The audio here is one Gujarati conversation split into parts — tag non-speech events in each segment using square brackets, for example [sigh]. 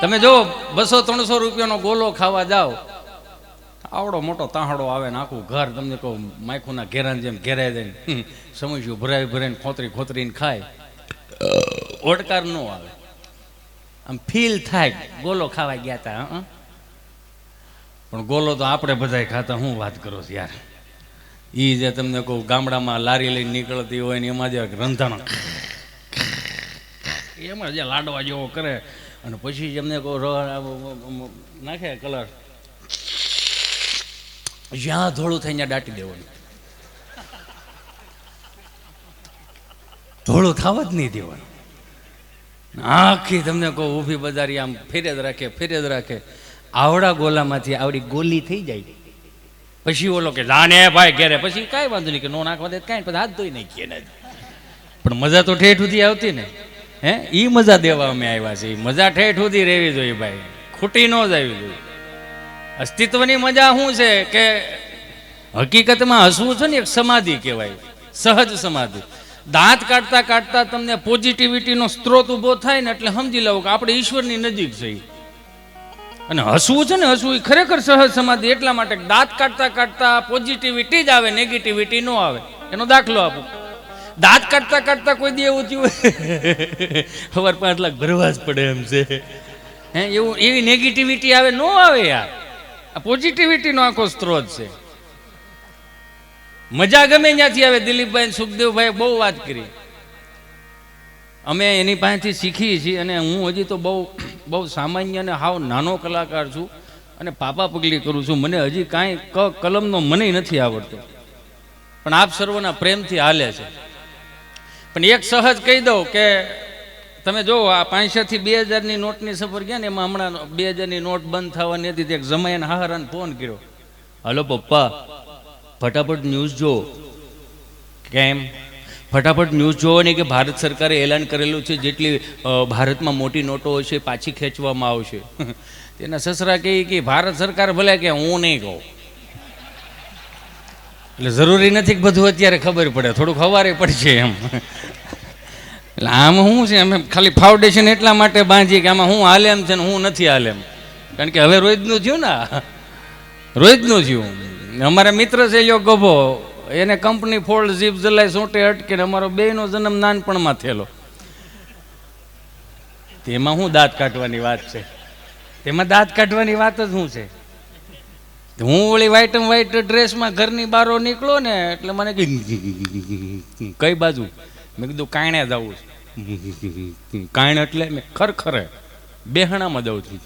તમે જો બસો ત્રણસો રૂપિયાનો ગોલો ખાવા જાઓ, આવડો મોટો તાહડો આવે ને આખું ઘર તમને કહું માયખુના ઘેરાને જેમ ઘેરાઈ દઈને સમજ્યું ભરાય ભરાઈને ખોતરી ખોતરીને ખાય. ઓડકાર ન આવે. આમ ફીલ થાય ગોલો ખાવા ગયા હતા? પણ ગોલો તો આપણે બધાય ખાતા, હું વાત કરો છો યાર? એ જે તમને કહું, ગામડામાં લારી લઈને નીકળતી હોય ને એમાં જે રંધાણો, એમાં જે લાડવા જેવો કરે અને પછી જેમને કહો નાખે કલર. જ્યાં ધોળું થઈને ત્યાં દાટી દેવાનું. ધોળું થવા જ નહીં દેવાનું. આખી તમને કહું, ઊભી બજારી આમ ફેરે જ રાખે, ફેરે જ રાખે. આવડા ગોલામાંથી આવડી ગોલી થઈ જાય. પછી ઓલો કે જાને ભાઈ ઘેરે. પછી કાંઈ વાંધો નહીં કે નો નાખવા દે, કાંઈ પછી હાથ ધોઈ નાખીએ ને. પણ મજા તો ઠેઠ સુધી આવતી ને. હે? એ મજા દેવા અમે આવ્યા છીએ. મજા ઠેઠ સુધી રહેવી જોઈએ ભાઈ. ખૂટી ન જ આવી જોઈએ. અસ્તિત્વની મજા શું છે કે હકીકતમાં હસવું છે ને એક સમાધિ કહેવાય. સહજ સમાધિ. દાંત કાઢતા કાઢતા તમને પોઝિટિવિટીનો સ્ત્રોત ઊભો થાય ને એટલે સમજી લેવું કે આપણે ઈશ્વરની નજીક છીએ. અને હસવું છે ને હસવું એ ખરેખર સહજ સમાધિ. એટલા માટે દાંત કાઢતા કાઢતા પોઝિટિવિટી જ આવે નેગેટિવિટી ન આવે. એનો દાખલો આપું. દાંત કાઢતા કાઢતા કોઈ દી એવું થયું ખબર પાંચ લાખ ભરવા જ પડે એમ છે. હે, એવું, એવી નેગેટિવિટી આવે, નો આવે યાર. આ પોઝિટિવિટીનો આખો સ્ત્રોત છે. મજા ગમે ત્યાંથી આવે. દિલીપભાઈ સુખદેવભાઈ બહુ વાત કરી. અમે એની પાસેથી શીખીએ છીએ અને હું હજી તો બહુ બહુ સામાન્ય અને હાવ નાનો કલાકાર છું અને પાપા પગલી કરું છું. મને હજી કાંઈ ક, કલમનો મને નથી આવડતો. પણ આપ સર્વના પ્રેમથી હાલે છે. પણ એક સહજ કહી દઉં કે તમે જો આ પાંચસોથી બે હજારની નોટની સફર ગયા ને, એમાં હમણાં બે હજારની નોટ બંધ થવાની હતી, તે એક જમાઈને હાહરાને ફોન કર્યો. હલો પપ્પા, ફટાફટ ન્યૂઝ જો કેમ? ફટાફટ ન્યૂઝ જોવો ને કે ભારત સરકારે એલાન કરેલું છે, જેટલી ભારતમાં મોટી નોટો હશે, પાછી ખેંચવામાં આવશે. [laughs] તેના સસરા કહે કે, ભારત સરકાર ભલે કે હું નહીં કહું. એટલે જરૂરી નથી કે બધું અત્યારે ખબર પડે. થોડુંક હવારે પડશે એમ. એટલે આમ શું છે, અમે ખાલી ફાઉન્ડેશન એટલા માટે બાંધીએ કે આમાં હું હાલે એમ છે ને હું નથી હાલે એમ. કારણ કે હવે રોજનું થયું ને. રોજનું થયું. અમારા મિત્ર છે, યો ગભો, એને કંપની ફોલ્ડ જીપ જલાય સોંટે અટકેને અમારો બેનો જન્મ નાનપણમાં થયેલો. તેમાં શું દાંત કાઢવાની વાત છે. તેમાં દાંત કાઢવાની વાત જ શું છે. હું ઓલી વ્હાઈટ વ્હાઈટ ડ્રેસમાં ઘરની બહાર નીકળો ને એટલે મને કઈ બાજુ? મેં કીધું કાણે જવું છે. કાણ એટલે મેં ખરખરે બેહણામાં જવું છું.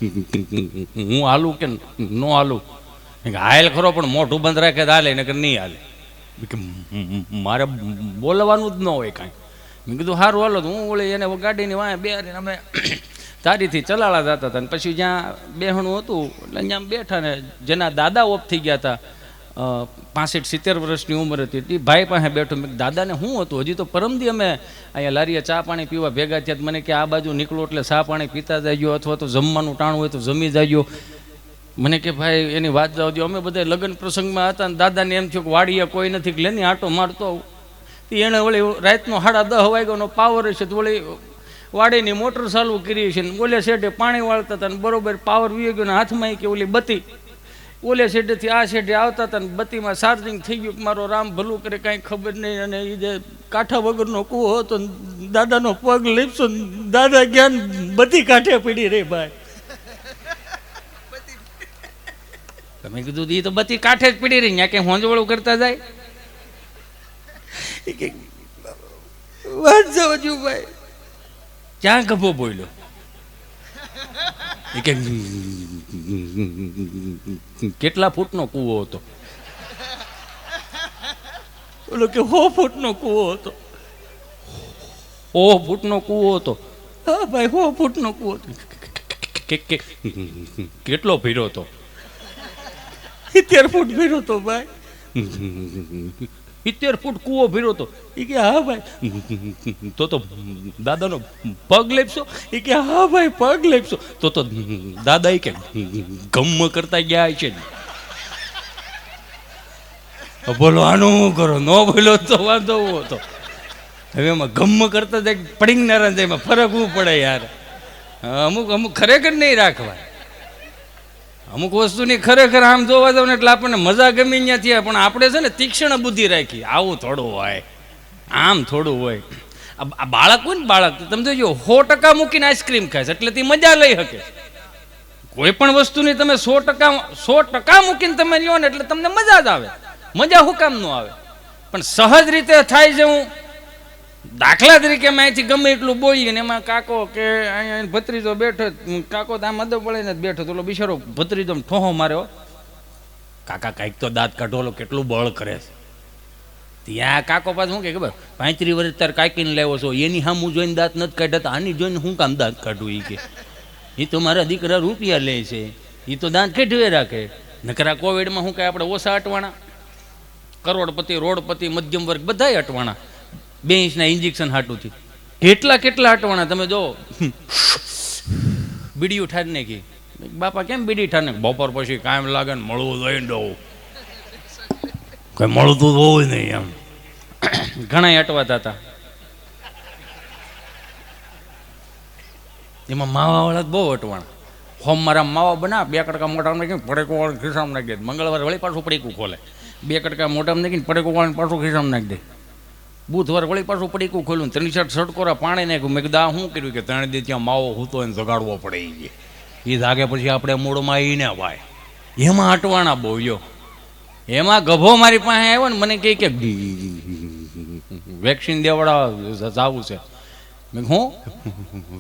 હું હાલું કે ન હાલું? હાયલ ખરો, પણ મોઢું બંધ રાખે તો હાલે, નકર નહીં હાલે. કે મારે બોલવાનું જ ન હોય કાંઈ. મેં કીધું સારું હાલો હું ઓળી એને ગાડીની વાંહે બે અમે તારીથી ચલાળા જતા હતા અને પછી જ્યાં બેહણું હતું, એટલે ત્યાં બેઠા ને જેના દાદા ઓફ થઈ ગયા હતા પાસઠ, સિત્તેર વર્ષની ઉંમર હતી એ ભાઈ પાસે બેઠો, મેં દાદાને શું હતું? હજી તો પરમદી અમે અહીંયા લારીએ ચા પાણી પીવા ભેગા થયા મને કે આ બાજુ નીકળો એટલે ચા પાણી પીતા જાય અથવા તો જમવાનું ટાણું હોય તો જમી જાય મને કે, ભાઈ, એની વાત જાવ અમે બધા લગ્ન પ્રસંગમાં હતા અને દાદાને એમ થયું કે વાડીએ કોઈ નથી, કે લેની આટો મારતો એણે વળી રાતનો સાડા દહ વાગ્યાનો પાવર છે તો વળી વાડીની મોટર ચાલુ કરી છે ને ઓલે શેઠે પાણી વાળતા હતા ને બરોબર પાવર વી ગયો ને હાથમાં કે ઓલી બત્તી. ઓલે શેઠેથી આ શેઠે આવતા હતા ને બત્તીમાં ચાર્જિંગ થઈ ગયું મારો રામ ભલું કરે કાંઈ ખબર નહીં અને એ જે કાંઠા વગરનો કૂવો હતો ને દાદાનો પગ લીપસો ને દાદા જ્ઞાન બધી કાંઠે પડી રહી ભાઈ. તમે કીધું એ તો બધી કાંઠે જ પડી રહી ત્યાં કે હોંજવળું કરતા જાય? વાત જવજુ ભાઈ. ક્યાં ગભો બોલ્યો? ઈ કે કેટલા ફૂટનો કૂવો હતો? બોલો કે હો ફૂટનો કૂવો હતો. હો ફૂટનો કૂવો હતો? હા ભાઈ હો ફૂટનો કૂવો હતો. કેટલો ભીરો હતો? સિત્તેર ફૂટ ભીરો હતો ભાઈ. [laughs] સિત્તેર ફૂટ કૂવો ભીરો હતો. એ કે, હા ભાઈ. તો તો દાદાનો પગ લેપશો એ કે, હા ભાઈ, પગ લેપશો તો તો દાદા એ કે ગમ કરતા ગયા છે. બોલો, આનું કરો? ન બોલો તો વાંધો હતો. હવે એમાં ગમ કરતા જાય જાય એમાં ફરક શું પડે યાર? અમુક અમુક ખરેખર નહીં રાખવા અમુક વસ્તુની ખરેખર આમ જોવા જાવ એટલે આપણને મજા ગમી ત્યાં થયા, પણ આપણે છે ને તીક્ષ્ણ બુદ્ધિ રાખી. આવું થોડું હોય, આમ થોડું હોય. આ બાળક હોય ને બાળક તમે જોજો, સો ટકા મૂકીને આઈસ્ક્રીમ ખાય છે, એટલે તે મજા લઈ શકે. કોઈ પણ વસ્તુની તમે સો ટકા સો ટકા મૂકીને તમે લ્યો ને એટલે તમને મજા જ આવે. મજા હું કામ ન આવે. પણ સહજ રીતે થાય છે હું દાખલા તરીકે અમે અહીંથી ગમે એટલું બોલીએ ને એમાં કાકો કે અહીંયા ભત્રીજો બેઠો કાકો તો આમ અદબ પડે બેઠો તો બિચારો ભત્રીજો ઠોહો માર્યો. કાકા કાંઈક તો દાંત કાઢો કેટલું બળ કરે છે. ત્યાં કાકો પાછું શું કે ખબર, પાંત્રી વર્ષ તાર કાકીને લેવો છો, એની હા હું જોઈને દાંત નથી કાઢતા, આની જોઈને હું કામ દાંત કાઢું એ કે. એ તો મારા દીકરા રૂપિયા લે છે એ તો દાંત કાઢવે રાખે. નકરા કોવિડમાં શું કહે આપણે ઓછા અટવાણા? કરોડપતિ, રોડપતિ, મધ્યમ વર્ગ બધાય અટવાણા. બે ઇંચના ઇન્જેક્શન હાટુંથી કેટલા કેટલા અટવાણા તમે જો બીડી ઉઠાડી નાખી. બાપા, કેમ બીડી ઠાને બપોર પછી કાયમ લાગે ને મળવું જોઈએ ને ડોવું કઈ મળતું હોય નહીં એમ. ઘણા અટવાતા હતા. એમાં માવાવાળા જ બહુ અટવાણા હોમ મારા માવા બના, બે કટકા મોટા નાખીને પડેકો વાળા ખિસ્સામાં નાખી દે. મંગળવારે વળી પાછું પડીકું ખોલે. બે કટકા મોટામાં નાખીને પડેકો વાળાને પાછું ખિસ્સામાં નાખી દે. બુધવાર વળી પાછું પડીકું ખોલ્યું ત્રણ ચાર સડકોરા પાણી નાખ્યું. મેં કીધું શું કર્યું કે ત્રણ દી ત્યાં માવો હૂતો એને જગાડવો પડે એ ધાગે પછી આપણે મૂળમાં આવીને ભાઈ એમાં અટવાણા બહુ યો એમાં ગભો મારી પાસે આવ્યો ને મને કહે કે વેક્સિન દેવડાવવા જવું છે. મેં હું?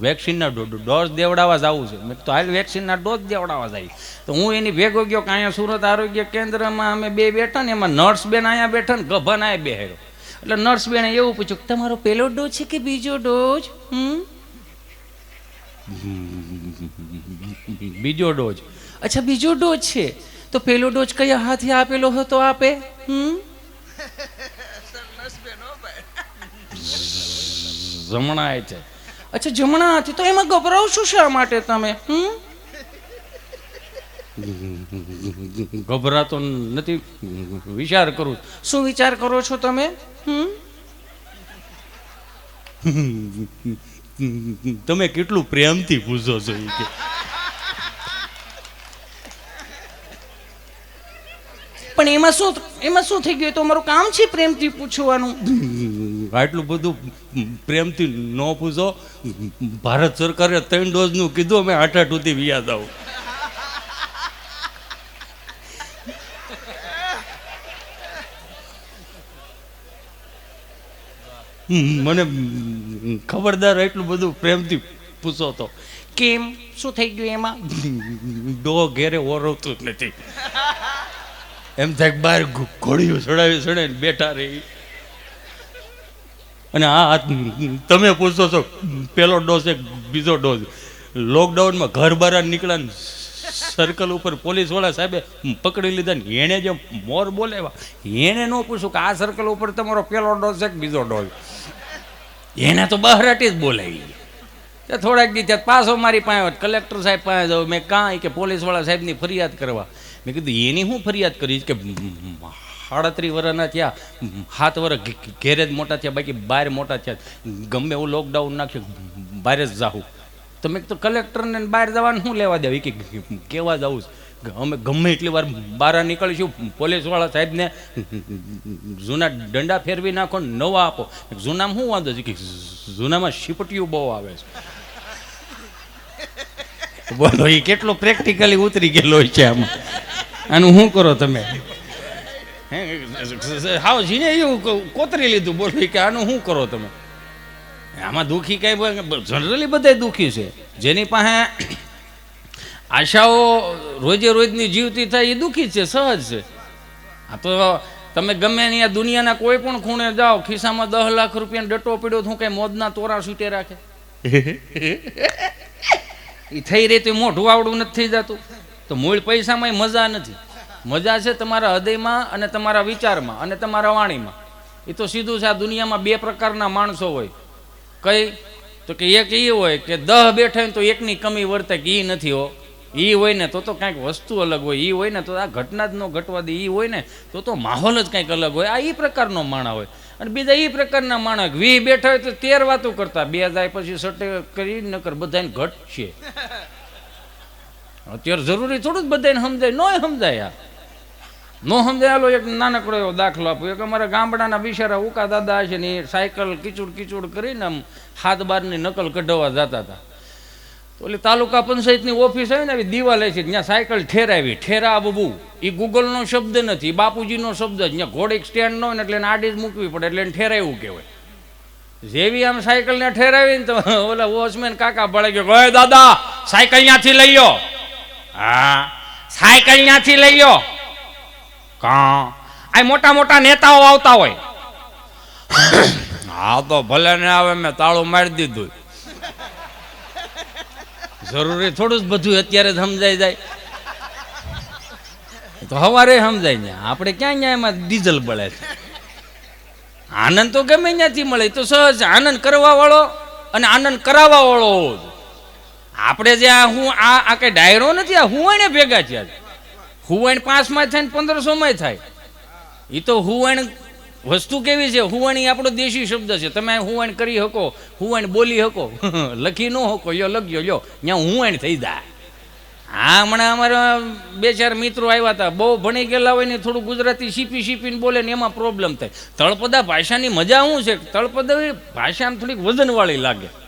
વેક્સિનના ડોઝ દેવડાવવા જવું છે? મેં તો હાલ વેક્સિનના ડોઝ દેવડાવવા જાય. તો હું એની ભેગો ગયો કે અહીંયા સુરત આરોગ્ય કેન્દ્રમાં અમે બે બેઠા ને એમાં નર્સ બેન અહીંયા બેઠા ને ગભાના એ બેહેરો એટલે નર્સ બેને એવું પૂછ્યું કે તમારો પહેલો ડોઝ છે કે બીજો ડોઝ હમ? બીજો ડોઝ અચ્છા બીજો ડોઝ છે. તો પહેલો ડોઝ કયા હાથે આપેલો હતો આપે? હમ? જમણા છે. અચ્છા જમણા હાથે તો એમાં ગભરાવશો શા માટે તમે? હમ? ગભરાતો નથી. વિચાર કરું. શું વિચાર કરો છો તમે? તમે કેટલું પ્રેમથી પૂછો છો કે. પણ એમાં શું એમાં શું થઈ ગયું? તો અમારું કામ છે પ્રેમથી પૂછવાનું. આટલું બધું પ્રેમથી ન પૂછો. ભારત સરકારે ત્રણ ડોઝનું કીધું અમે આઠ આઠ સુધી વ્યાજ આવું. મને ખબરદાર એટલું બધું પ્રેમથી પૂછો તો. કેમ? શું થઈ ગયું એમાં? ડો ઘેરે ઓરવતું જ નથી. એમ થાય બહાર ઘોડીઓ ચડાવી, ચડાવીને બેઠા રહી. અને આ તમે પૂછો છો, પેલો ડોઝ એક બીજો ડોઝ લોકડાઉનમાં ઘર બહાર નીકળ્યા સર્કલ ઉપર પોલીસવાળા સાહેબે પકડી લીધા ને એણે જે મોર બોલાવ્યા એણે ન પૂછ્યું કે આ સર્કલ ઉપર તમારો પેલો ડોઝ છે કે બીજો ડોઝ? એને તો બહરાટી જ બોલાવી તે થોડાક દી ત્યાં પાછો મારી પાસે. કલેક્ટર સાહેબ પાસે જાઉં. મેં કાંઈ કે પોલીસવાળા સાહેબની ફરિયાદ કરવા. મેં કીધું, એની હું ફરિયાદ કરીશ કે સાડત્રીસ વર્ષના થયા, સાત વર્ષ ઘેરે જ મોટા થયા, બાકી બહાર મોટા થયા. ગમે એવું લોકડાઉન નાખ્યું બહાર જ જાઉં તો મેં કીધું કલેક્ટરને બહાર જવાનું શું લેવા દેવું કે કેવા જવું છે. અમે ગમે એટલી વાર બહાર નીકળીશું પોલીસવાળા સાહેબને જૂના દંડા ફેરવી નાખો નવા આપો. જૂનામાં શું વાંધો? છે કે જૂનામાં શીપટીયું બહુ આવે છે. બોલો એ કેટલો પ્રેક્ટિકલી ઉતરી ગયેલો છે આમાં. આનું શું કરો તમે? હે, જીને એવું કોતરી લીધું? બોલો કે આનું શું કરો તમે? આમાં દુઃખી કઈ જનરલી બધા દુઃખી છે. જેની પાસે આશાઓ રોજે રોજની જીવતી થાય એ દુઃખી છે, સહજ છે. આ તો તમે ગમે ત્યાં દુનિયાના કોઈ પણ ખૂણે જાઓ, ખિસ્સામાં દસ લાખ રૂપિયાનો ડટો પડ્યો શું કઈ મોદના તોરા છૂટે રાખે? એ થઈ રહી તો મોઢું આવડું નથી થઈ જતું. તો મૂળ પૈસામાં મજા નથી. મજા છે તમારા હૃદયમાં અને તમારા વિચારમાં અને તમારા વાણીમાં. એ તો સીધું છે, આ દુનિયામાં બે પ્રકારના માણસો હોય. કઈ? તો કે એક એ હોય કે દહ બેઠા ને તો એકની કમી વર્તે કે એ નથી હો. એ હોય ને તો તો કાંઈક વસ્તુ અલગ હોય. એ હોય ને તો આ ઘટના જ ન ઘટવા દે. એ હોય ને તો તો માહોલ જ કંઈક અલગ હોય. આ એ પ્રકારનો માણા હોય. અને બીજા એ પ્રકારના માણસ વી બેઠા હોય તો તેર વાતો કરતા. બે જાય પછી સટે કરી નકર બધાને છે અત્યારે જરૂરી થોડું જ બધાને સમજાય. નોય સમજાય આ. નો સમજાય એક નાનકડો એવો દાખલો આપો. એક અમારા ગામડાના બિચારા ઉકા દાદા છે ને એ સાયકલ કિચુડ કિચુડ કરીને આમ હાથ બારની નકલ કઢાવવા જતા હતા. તો તાલુકા પંચાયતની ઓફિસ આવી ને, આવી દિવાલ છે ત્યાં સાયકલ ઠેરાવી ઠેરા બબુ એ ગૂગલનો શબ્દ નથી બાપુજીનો શબ્દ જ્યાં ત્યાં ઘોડીક સ્ટેન્ડ ન હોય ને એટલે એને આડી જ મૂકવી પડે, એટલે એને ઠેરાવ્યું કહેવાય. જેવી આમ સાયકલને ઠેરાવી ને તો [laughs] ઓલા વોચમેન કાકા ભળે ગયો ઓય દાદા, સાયકલ ત્યાંથી લઈ લો હા, સાયકલ ત્યાંથી લઈ લો કા? આ મોટા મોટા નેતાઓ આવતા હોય. હા તો ભલે ને આવે, મેં તાળું મારી દીધું. જરૂરી થોડું જ બધું અત્યારે સમજાઈ જાય. તો હવારે સમજાય ને. આપણે ક્યાં એમાં ડીઝલ બળે છે? આનંદ તો ગમે ત્યાંથી મળે તો સહજ આનંદ કરવા વાળો અને આનંદ કરાવવા વાળો આપણે જે આ હું, આ આ કઈ ડાયરો નથી, આ હું એને ભેગા થયા હુવાણ પાંચમાં થાય ને પંદરસોમાં થાય. એ તો હુવાણ વસ્તુ કેવી છે? હુવાણી આપણો દેશી શબ્દ છે. તમે હુવાણ કરી શકો, હુવાણ બોલી શકો. [laughs] લખી ન શકો, યો લખ્યો, યો. ત્યાં હુવાણ થઈ જાય. હા હમણાં અમારા બે ચાર મિત્રો આવ્યા હતા બહુ ભણી ગયેલા હોય ને થોડું ગુજરાતી શીપી શીપીને બોલે ને એમાં પ્રોબ્લેમ થાય. તળપદા ભાષાની મજા શું છે? તળપદા ભાષા આમ થોડીક વજનવાળી લાગે.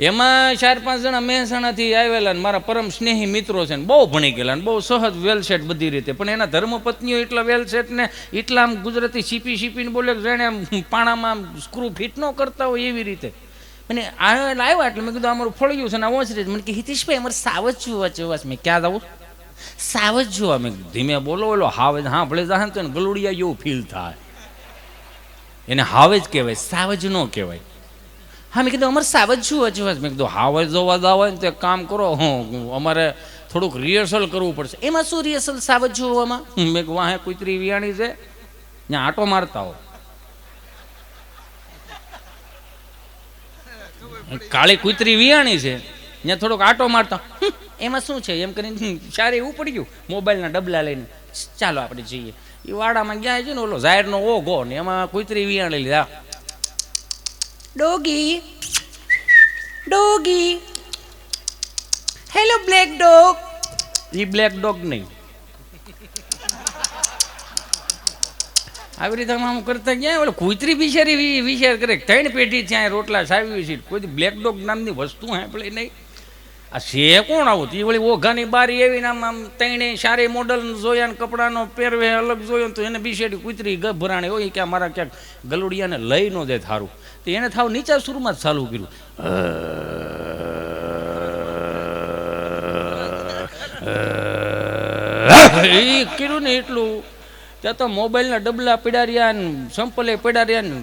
એમાં ચાર, પાંચ જણા મહેસાણાથી આવેલા ને મારા પરમ સ્નેહી મિત્રો છે ને, બહુ ભણી ગયેલા ને, બહુ સહજ વેલસેટ બધી રીતે. પણ એના ધર્મપત્નીઓ એટલા વેલસેટ ને, એટલા આમ ગુજરાતી સીપી સીપીને બોલે જાણે આમ પાણામાં સ્ક્રૂ ફિટ ન કરતા હોય એવી રીતે. અને આવ્યા એટલે મેં કીધું અમારું ફળ્યું છે ને ઓછરી મને કે, હિતેશભાઈ, અમારે સાવજ જોવા જોવા મેં ક્યાં જવું સાવજ જોવા. મેં ધીમે બોલો બોલો હાવે, હા, ભલે જાહે તો ગલુડિયા જેવું ફીલ થાય. એને હાવજ કહેવાય, સાવજ ન કહેવાય. હા મેં કીધું અમારે સાવજ જ જોવા હજુ મેં કીધું હાવજ જોવા જાવ હોય ને તો એક કામ કરો હું અમારે થોડુંક રિહર્સલ કરવું પડશે. એમાં શું રિહર્સલ સાવજ જોવામાં? મેં કહું વાહે કુતરી વિયાણી છે ત્યાં આટો મારતા હો. કાળી કુતરી વિયાણી છે ત્યાં થોડોક આટો મારતા. "હમ, એમાં શું છે? એમ કરીને "હમ, સારી એવું પડી ગયું મોબાઈલના ડબલા લઈને ચાલો આપણે જઈએ. એ વાડામાં ગયા છે ને ઓલો જાહેરનો ગો ને એમાં કુતરી વિયાણી લીધા. Doggy doggy hello black dog ઈ બ્લેક ડોગ નહીં. આવી રીતે આમ કરતા ગયા, ઓલે કૂતરી બિચારી વિચાર કરે ત્રણ પેઢી ત્યાં રોટલા સાવી છે. કોઈ બ્લેક ડોગ નામની વસ્તુ સાંભળી નહીં. આ છે કોણ આવું તે વળી ઓઘાની બારી એવી આમ આમ ત્રણે સારી મોડલ જોયા ને કપડાનો પહેરવે અલગ જોયો તો એને બિચારી કૂતરી ગભરાણી હોય કે મારા ક્યાંક ગલુડિયાને લઈ ન દે થારું તો એને થાવ નીચા સુરમાં જ ચાલુ કર્યું એ કર્યું ને એટલું ત્યાં તો મોબાઈલના ડબલા પીડાર્યા ને સંપલે પીડાર્યા ને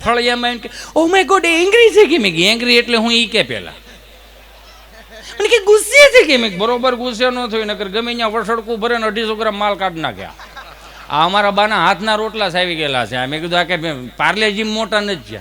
ફળિયામાં એમ કે ઓ માય ગોડ એંગ્રી છે કે મેં એંગ્રી એટલે હું ઈ કે કે ગુસ્સે છે બરોબર ગુસ્સે ન થયું, નકર ગમે ત્યાં વસડકું ભરે ને અઢીસો ગ્રામ માલ કાઢ નાખ્યા. આ અમારા બાના હાથના રોટલા સાવી ગયેલા છે. મેં કીધું, આ કે પાર્લેજી મોટા નથી થયા.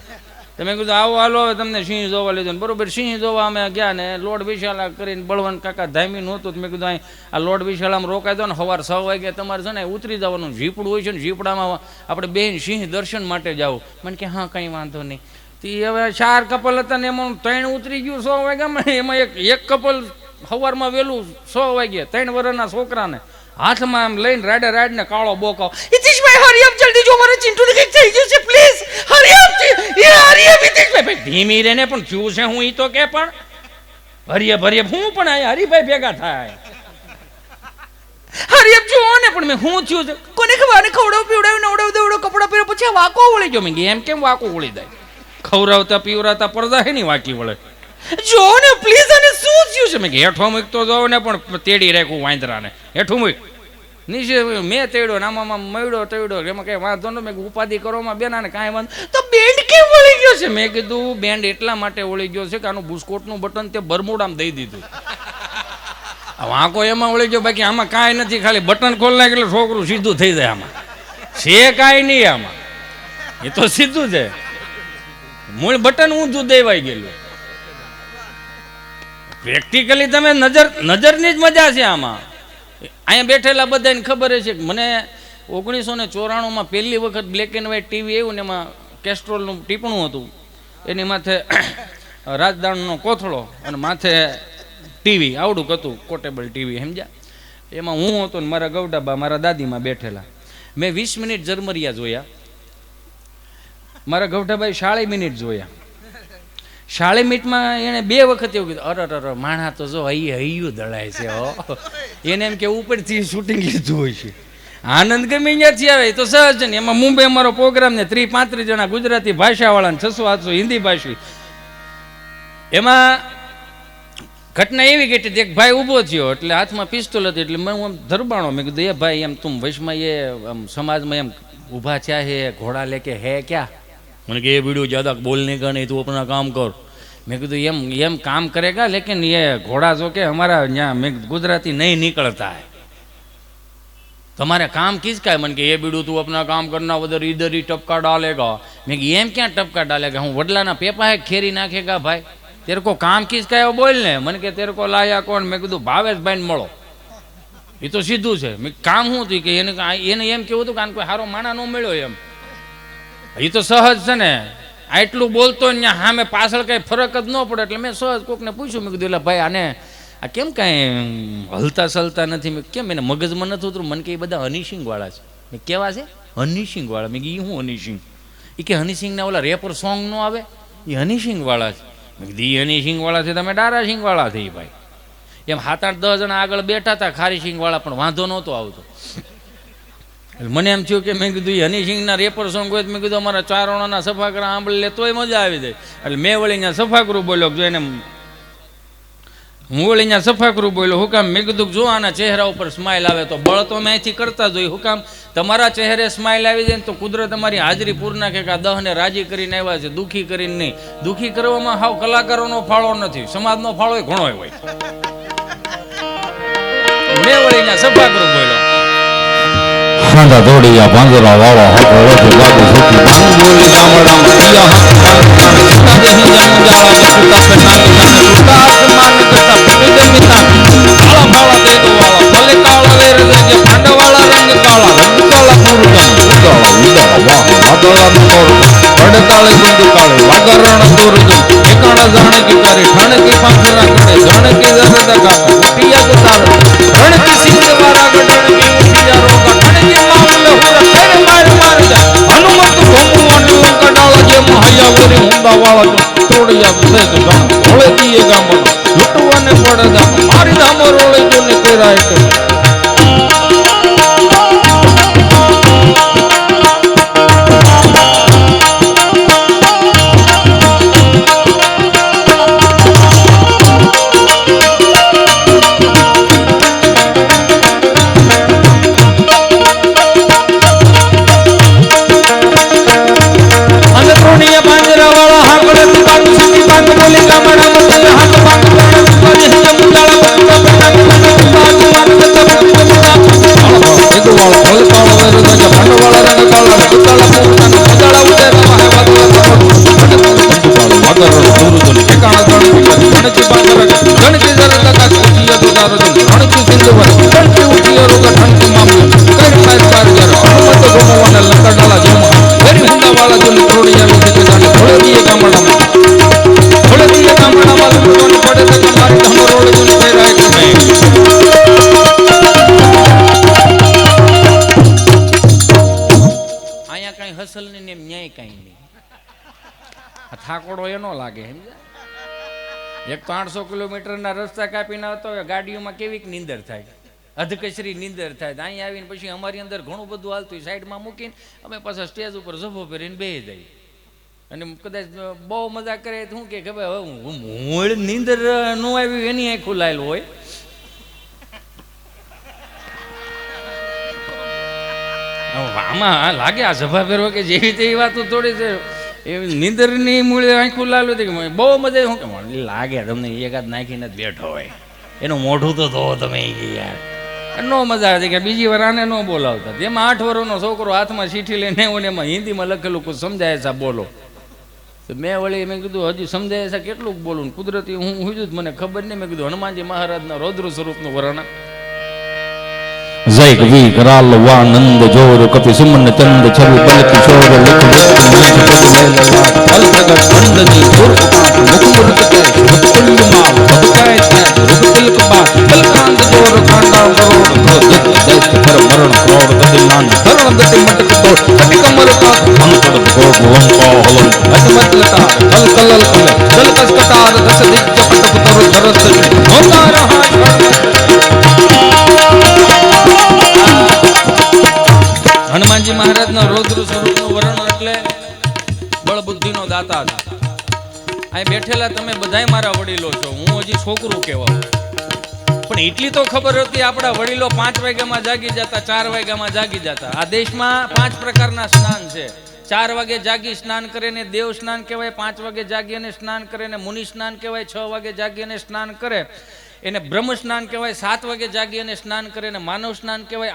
તો મેં કીધું, આવો, હાલો, હવે તમને સિંહ જોવા લીધો. બરોબર, સિંહ જોવા અમે ગયા ને લોડ વિશાલા કરીને બળવંત કાકા ધામી નહોતું મેં કીધું અહીં આ લોડ વિશાલામાં રોકાઈ દો ને, સવાર છ વાગે તમારે છે ને ઉતરી જવાનું. ઝીપડું હોય છે ને, ઝીપડામાં આપણે બેન સિંહ દર્શન માટે જાવ મને કે, હા, કંઈ વાંધો નહીં. તે હવે ચાર કપલ હતા ને એમાં ત્રણ ઉતરી ગયું સો વાગ્યામાં. એમાં એક એક કપલ સવારમાં વહેલું સો વાગે ત્રણ વર્ષના છોકરાને હાથમાં આમ લઈને રાડે રાડ ને કાળો બોકો હિતેશભાઈ, હરી અપ જલ્દી જો ચિંટુ ને કંઈક થઈ ગયું છે પ્લીઝ હરી અપ એ હરી અપ ભાઈ, ધીમી રેને પણ થયું છે હું ઈ તો કે પણ. હરિય ભરિય હું પણ અહીંયા હરીભાઈ ભેગા થાય. હરી અપ જુઓ ને, પણ મેં હું થયું છે? કોને ખબર? ખવડાવ, પીવડાવ, નવડાવ દેવડો કપડા પહેરો પછી વાકો વળી ગયો. મેં એમ કેમ વાકો વળી જાય? ખવડાવતા, પીવડાવતા, પડદા હે ની વાકી વળે. જો ને પ્લીઝ અને શું થયું છે? મેં કીધું, હેઠો મૂકતો જો ને પણ તેડી રાખું વાંદરાને. હેઠું મૂક. નીચે મેં તેડ્યો ને આમાં મળ્યો તેડ્યો. એમાં કઈ વાંધો ન મેં ઉપાધિ કરવામાં બેના ને કાંઈ વાંધો તો બેન્ડ કેમ વળી ગયો છે? મેં કીધું બેન્ડ એટલા માટે વળી ગયો છે કે આનું બુસ્કોટનું બટન તે બરમુડામાં દઈ દીધું. વાંકો એમાં વળી ગયો બાકી આમાં કાંઈ નથી ખાલી બટન ખોલ નાખે એટલે છોકરું સીધું થઈ જાય આમાં. છે કાંઈ નહીં આમાં. એ તો સીધું છે. મૂળ બટન ઊંધું દેવાઈ ગયેલું. પ્રેક્ટિકલી તમે નજર, નજરની જ મજા છે આમાં. અહીંયા બેઠેલા બધાને ખબર છે કે મને ઓગણીસો ને ચોરાણુંમાં પહેલી વખત બ્લેક એન્ડ વ્હાઇટ ટીવી આવ્યું ને એમાં કેસ્ટ્રોલનું ટીપણું હતું. એની માથે રાજદાણનો કોથળો અને માથે ટીવી, આવડું હતું કોટેબલ ટીવી, સમજ્યા? એમાં હું હતો ને મારા ગૌડાબા, મારા દાદીમાં બેઠેલા. મેં વીસ મિનિટ ઝરમરિયા જોયા. મારા ગૌઠાભાઈ સાડી મિનિટ જોયા. શાળી મિનિટમાં એણે બે વખત એવું કીધું, અરે અરે માણા તો જો હૈયે હૈયું દળાય છે, હો. એને એમ કે ઉપરથી શૂટિંગ લીધું હોય છે. આનંદ ગમે અહીંયાથી આવે તો સહજ ને. એમાં મુંબઈ અમારો પ્રોગ્રામ ને ત્રી પાંત્રીસ જણા ગુજરાતી ભાષાવાળા છસો આઠસો હિન્દી ભાષી. એમાં ઘટના એવી ઘટી એક ભાઈ ઊભો થયો, એટલે હાથમાં પિસ્તોલ હતી, એટલે મેં હું આમ ધરબાણો, મેં કીધું, એ ભાઈ, એમ તું વૈશમાં એ, આમ સમાજમાં એમ ઊભા થયા હે ઘોડા લેકે હે ક્યાં? मैंने कहा ये वीडियो ज़्यादा बोलने का नहीं तू अपना काम कर मैं कीधु एम एम काम करेगा लेकिन ये घोड़ा जो के हमारा यहाँ मैं गुजराती नहीं निकलता है तुम्हारा काम किसका है मन के ये बीड़ू तू अपना काम करना उधर इधर ही टपका डालेगा मैं कि एम क्या टपका डालेगा हूँ वडला ना पेपा है खेरी नाखेगा भाई तेरे को काम किसका है वो बोल ने मन के तेरे को लाया कौन मैं कीधु भावेश भाई મળો એ તો સીધું છે મેં કામ શું હતું કે એને એને એમ કેવું હતું કારણ કોઈ સારો માણા ન મળ્યો એમ એ તો સહજ છે ને. આટલું બોલતો ને સામે પાછળ કઈ ફરક જ ન પડે એટલે મેં સહજ કોકને પૂછ્યું, મેં કીધું, એટલે ભાઈ, આને આ કેમ કાંઈ હલતા સલતા નથી? મેં કેમ એને મગજમાં નથી ઉતરું મને કે એ બધા હનીસિંગ વાળા છે. મેં કેવા છે? હનીસિંગ વાળા. મેં એ હું હનીસિંગ એ કે હનીસિંગના ઓલા રેપર સોંગ નો આવે. એ હનીસિંગ વાળા છે. મેં કીધું એ હનીસિંગ વાળા છે, તમે ડારા સિંગ વાળા થઈ ભાઈ. એમ સાત આઠ દસ જણા આગળ બેઠા હતા, ખારી સિંગ વાળા, પણ વાંધો નહોતો આવતો. એટલે મને એમ થયું કે મેં કીધું હનીસિંહના રેપર સોંગ હોય તો મેં કીધું, અમારા ચારણોના સફાકરા આંબળી લે, તોય મજા આવી જાય. એટલે મેં વળી અહીંયા સફાકરું બોલ્યો જો એને હું વળી અહીંયા સફાકરું બોલ્યો, હું કામ? મેં કીધું જો આના ચહેરા ઉપર સ્માઇલ આવે તો બળ તો મેં અહીંથી કરતા જ હોય. હું કામ? તમારા ચહેરે સ્માઇલ આવી જાય ને તો કુદરત અમારી હાજરી પૂર નાખે કે આ દહને રાજી કરીને આવ્યા છે, દુઃખી કરીને નહીં. દુઃખી કરવામાં હાવ કલાકારોનો ફાળો નથી, સમાજનો ફાળો ઘણો હોય. મેં વળી અહીંયા સફાકરું બોલ્યો. ખાંડા દોડિયા ભાંગરા વાળા હાથ વળે લાગુ સુખી ભાંગ બોલી ગામડામાં પિયા હાથ ભાંગ સુતા દેહી જામુ જાળા સુતા પે નાલી નાને સુતા આસમાન કરતા દે મિતા કાળા ભાળા દે દો વાળા ભલે કાળા તો જો તોડિયા કઈ હસલ ને એમ ન્યાય કઈ નહીં. આ થાકોડો એનો લાગે, સમજ્યા? એક તો આઠસો કિલોમીટરના રસ્તા કાપીને આવતો હોય, ગાડીઓમાં કેવીક નીંદર થાય? અધકચરી નીંદર થાય. અહીંયા આવીને પછી અમારી અંદર ઘણું બધું હાલતું હોય, સાઈડમાં મૂકીને અમે પાછા સ્ટેજ ઉપર ઝભો પહેરીને બે જઈએ. અને કદાચ બહુ મજા કરે તો શું કે ખબર, હવે હું નીંદર ન આવી એની આંખ ખુલાયેલું હોય. આમાં લાગે આ સભા ફેરવો કે જેવી તેવી વાતો થોડી છે. એ નીંદરની મૂળે આંખું લાલું હતી કે બહુ મજા શું કે લાગે તમને એકાદ નાખીને જ બેઠો હોય. એનું મોઢું તો ધો તમે યાર. નો મજા આવે. કે બીજી વાર આને ન બોલાવતા. તેમાં આઠ વર્ષનો છોકરો હાથમાં ચીઠી લઈને એવું એમાં હિન્દીમાં લખેલું કોઈ સમજાય છે બોલો. તો મેં વળી મેં કીધું, હજી સમજાય છે? કેટલું બોલું? કુદરતી હું હું જ મને ખબર નહીં. મેં કીધું, હનુમાનજી મહારાજના રૌદ્ર સ્વરૂપનું વર્ણન. જય કવિ કરાલ વાનંદ જોર કપિ સુમન ચંદ છવિ બલ કિશોર લખ મંચ પદ લલાટ ફલ પ્રગટ અંદની દુર મુખ મુરત કે મુત્કુંજ માલ ભક્તાય તે રૂપ તિલક બા બલકાંત જોર કાંડા કરોડ ક્રોધ દૈત પર મરણ ક્રોડ ગતિમાન તરણ દતિ મટક તો કટિ કમર કા અંકડ ગોગ વંકા હલન અસમત લતા કલ કલ કલ કલ કસ કટાર દસ દિજ પટ પુતર ધરત હોતા હાથ બેઠેલા તમે બધાય મારા વડીલો છો. હું હજી છોકરું કહેવા પણ એટલી તો ખબર હતી આપણા વડીલો પાંચ વાગ્યામાં જાગી જતા, ચાર વાગ્યામાં જાગી જતા. આ દેશમાં પાંચ પ્રકારના સ્નાન છે. ચાર વાગે જાગી સ્નાન કરે ને દેવ સ્નાન કહેવાય, પાંચ વાગે જાગી અને સ્નાન કરે ને મુનિ સ્નાન કહેવાય, છ વાગે જાગી અને સ્નાન કરે. એને બ્રહ્મ સ્નાન કહેવાય, સાત વાગે જાગી અને સ્નાન કરે ને માનવ સ્નાન કહેવાય.